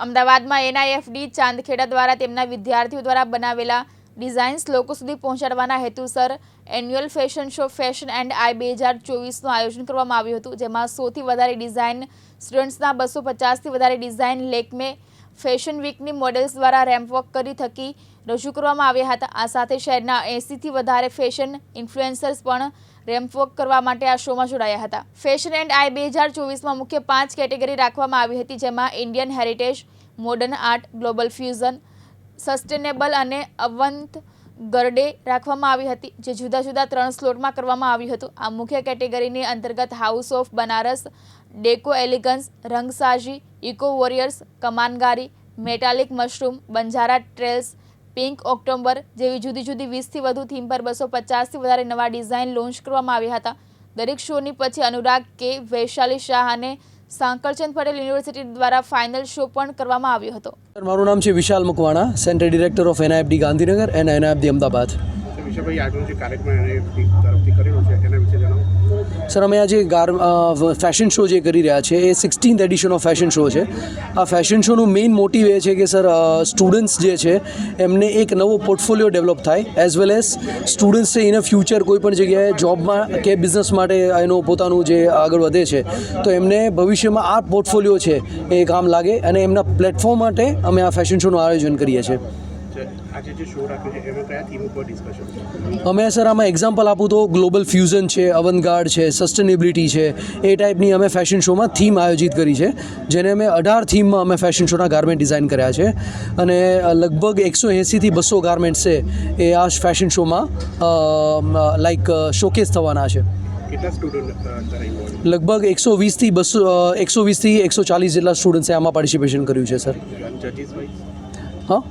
અમદાવાદમાં એનઆઈએફડી ચાંદખેડા દ્વારા તેમના વિદ્યાર્થીઓ દ્વારા બનાવેલા ડિઝાઇન્સ લોકો સુધી પહોંચાડવાના હેતુસર annual fashion show fashion and I બે હજાર ચોવીસનું આયોજન કરવામાં આવ્યું હતું, જેમાં સૌથી વધારે ડિઝાઇન સ્ટુડન્ટ્સના બસો પચાસથી વધારે ડિઝાઇન લેકમે ફેશન વીકની મોડેલ્સ દ્વારા રેમ્પવોક કરી થકી રજૂ કરવામાં આવ્યા હતા. આ સાથે શહેરના એંસીથી વધારે ફેશન ઇન્ફ્લુએન્સર્સ પણ રેમ્પવોક કરવા માટે આ શોમાં જોડાયા હતા. ફેશન એન્ડ આઈ બે હજાર ચોવીસમાં મુખ્ય પાંચ કેટેગરી રાખવામાં આવી હતી, જેમાં Indian heritage, modern art, global fusion, sustainable અને અવંત ગરડે રાખવામાં આવી હતી, જે જુદા જુદા ત્રણ સ્લોટમાં કરવામાં આવ્યું હતું. આ મુખ્ય કેટેગરીની અંતર્ગત house of Banaras deco elegance Rangsaji eco warriors Kamangari metallic mushroom Banjara trails pink October જેવી જુદી જુદી વીસથી વધુ થીમ પર બસો પચાસથી વધારે નવા ડિઝાઇન લોન્ચ કરવામાં આવ્યા હતા. દરેક શોની પછી અનુરાગ કે વૈશાલી શાહ અને સાંકળચંદ પટેલ યુનિવર્સિટી દ્વારા ફાઇનલ શો પણ કરવામાં આવ્યો હતો. મારું નામ છે Vishal Makwana centre director of NIFD Gandhinagar and NIFD Ahmedabad. વિશાલભાઈ આજનો જે કાર્યક્રમ તરફથી કરેલો છે એના વિશે જણાવો સર, અમે આ જે ગાર ફેશન શો જે કરી રહ્યા છે, એ sixteenth edition of fashion show છે. આ ફેશન શોનું મેઇન મોટિવ એ છે કે, સર સ્ટુડન્ટ્સ જે છે, એમને એક નવો પોર્ટફોલિયો ડેવલપ થાય એઝ વેલ એઝ સ્ટુડન્ટ્સ છે ઇન ફ્યુચર કોઈ પણ જગ્યાએ જોબમાં કે બિઝનેસ માટે એનું પોતાનું જે આગળ વધે છે, તો એમને ભવિષ્યમાં આ પોર્ટફોલિયો છે એ કામ લાગે અને એમના પ્લેટફોર્મ માટે અમે આ ફેશન શોનું આયોજન કરીએ છીએ. જે આજે જે શો રાખ્યો છે એમાં કયા થીમ ઉપર ડિસ્કશન છે? અમે સર આમાં એક્ઝામ્પલ આપું તો ગ્લોબલ ફ્યુઝન છે અવનગાર્ડ છે સસ્ટેનેબિલિટી છે એ ટાઈપની અમે ફેશન શોમાં થીમ આયોજિત કરી છે જેને અમે અઢાર થીમમાં અમે ફેશન શોના ગાર્મેન્ટ ડિઝાઇન કર્યા છે. અને લગભગ એકસો એંસીથી બસો ગાર્મેન્ટ્સ છે એ આ ફેશન શોમાં લાઈક શોકેસ થવાના છે. લગભગ એકસો વીસથી બસો એકસો વીસથી એકસો ચાલીસ જેટલા સ્ટુડન્ટ્સે આમાં પાર્ટિસિપેશન કર્યું છે સર. હા?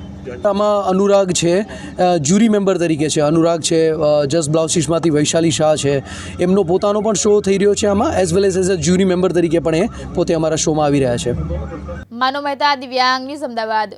આમાં અનુરાગ છે જ્યુરી મેમ્બર તરીકે છે. અનુરાગ છે જસ્ટ બ્લાઉસીસમાંથી વૈશાલી શાહ છે. એમનો પોતાનો પણ શો થઈ રહ્યો છે આમાં as well as as a jury member તરીકે પણ એ પોતે અમારા શોમાં આવી રહ્યા છે. માનો મહેતા દિવ્યાંગ ન્યૂઝ અમદાવાદ.